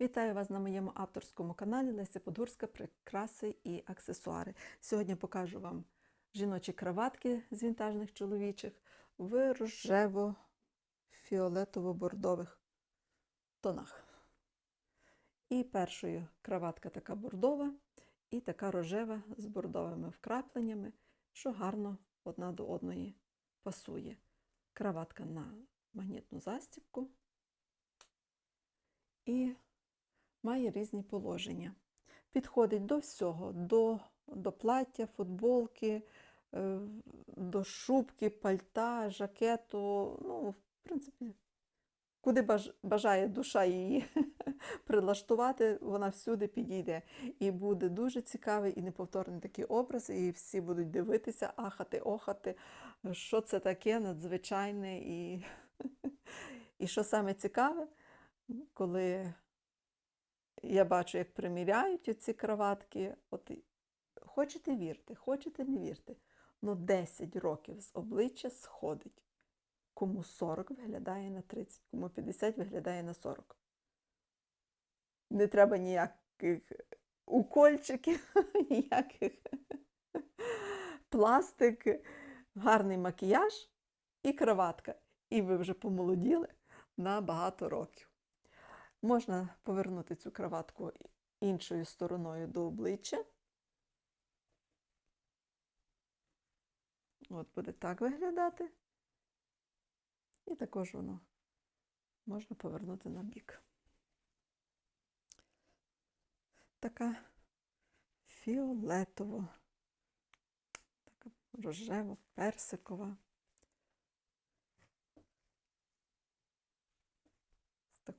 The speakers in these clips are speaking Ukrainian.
Вітаю вас на моєму авторському каналі Леся Подгурська Прикраси і аксесуари. Сьогодні покажу вам жіночі краватки з вінтажних чоловічих в рожево-фіолетово-бордових тонах. І першою краватка така бордова, і така рожева з бордовими вкрапленнями, що гарно одна до одної пасує. Краватка на магнітну застібку. І має різні положення. Підходить до всього, до, до плаття, футболки, е, до шубки, пальта, жакету. Ну, в принципі, куди бажає душа її прилаштувати, вона всюди підійде. І буде дуже цікавий і неповторний такий образ, і всі будуть дивитися, ахати, охати, що це таке надзвичайне. І, і що саме цікаве, коли я бачу, як приміряють ці краватки. От хочете вірте, хочете не вірте. Ну 10 років з обличчя сходить. Кому 40 виглядає на 30, кому 50 виглядає на 40. Не треба ніяких укольчиків, ніяких пластик, гарний макіяж і краватка. І ви вже помолоділи на багато років. Можна повернути цю краватку іншою стороною до обличчя. От буде так виглядати. І також воно можна повернути на бік. Така фіолетово, така рожево, персикова.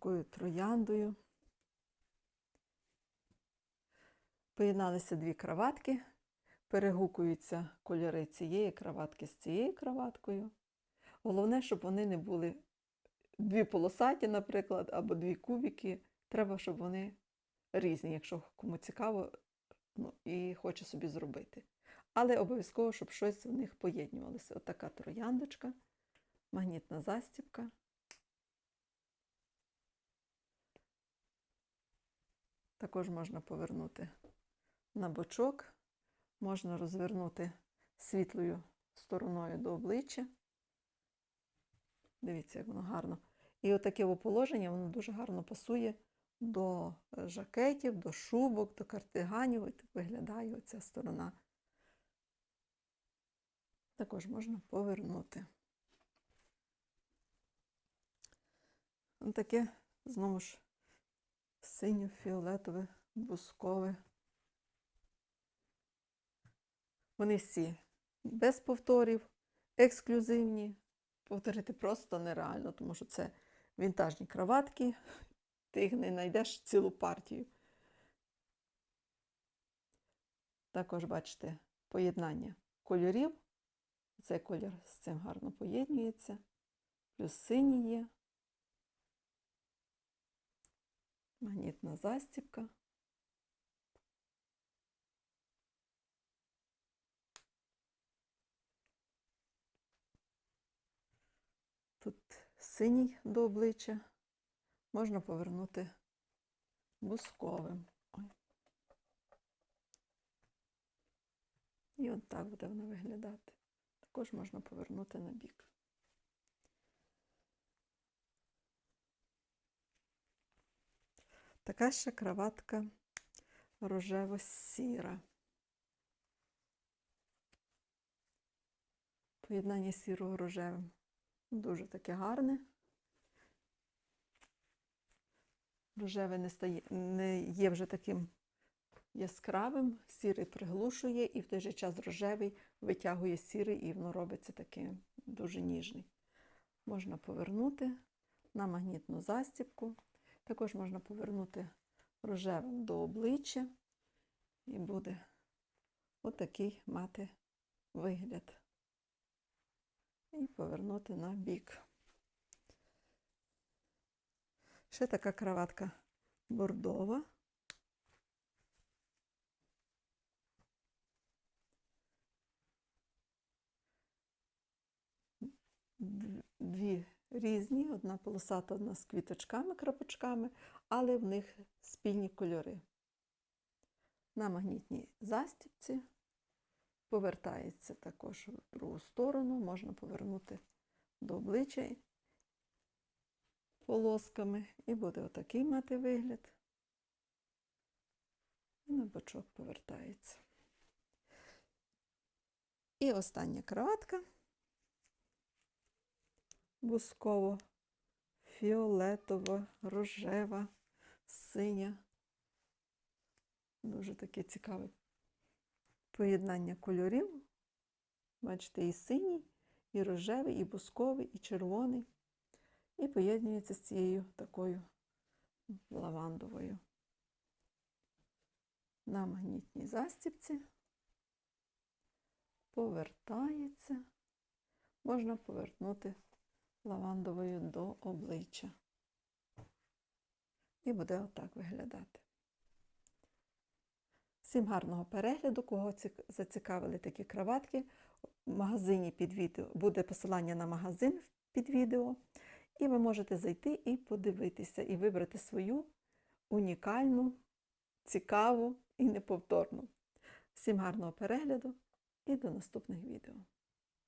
Такою трояндою. Поєдналися дві краватки, перегукуються кольори цієї краватки з цією краваткою. Головне, щоб вони не були дві полосаті, наприклад, або дві кубики. Треба, щоб вони різні, якщо кому цікаво ну, і хоче собі зробити. Але обов'язково, щоб щось в них поєднювалося. Отака трояндочка, магнітна застібка. Також можна повернути на бочок, можна розвернути світлою стороною до обличчя. Дивіться, як воно гарно. І отаке положення воно дуже гарно пасує до жакетів, до шубок, до картиганів. І виглядає оця сторона. Також можна повернути. Таке, знову ж, синьо-фіолетове, бускове. Вони всі без повторів, ексклюзивні. Повторити просто нереально, тому що це вінтажні краватки, ти їх не знайдеш цілу партію. Також бачите поєднання кольорів. Цей колір з цим гарно поєднується. Плюс синій є. Магнітна застібка. Тут синій до обличчя. Можна повернути бусковим. І от так буде воно виглядати. Також можна повернути на бік. Така ще краватка рожево-сіра. Поєднання сірого рожевим. Дуже таке гарне. Рожеве не, стає, не є вже таким яскравим, сірий приглушує, і в той же час рожевий витягує сірий, і воно робиться таким дуже ніжний. Можна повернути на магнітну застібку. Також можна повернути рожевим до обличчя, і буде отакий мати вигляд. І повернути на бік. Ще така краватка бордова. Дві різні, одна полосата, одна з квіточками, крапочками, але в них спільні кольори. На магнітній застібці повертається також в другу сторону, можна повернути до обличчя полосками, і буде отакий мати вигляд. І на бочок повертається. І остання кроватка бусково фіолетова, рожева, синя. Дуже таке цікаве поєднання кольорів. Бачите, і синій, і рожевий, і бусковий, і червоний. І поєднується з цією такою лавандовою. На магнітній застіпці повертається, можна повернути лавандовою до обличчя. І буде отак виглядати. Всім гарного перегляду, кого зацікавили такі краватки. В магазині під відео буде посилання на магазин під відео. І ви можете зайти і подивитися, і вибрати свою унікальну, цікаву і неповторну. Всім гарного перегляду і до наступних відео.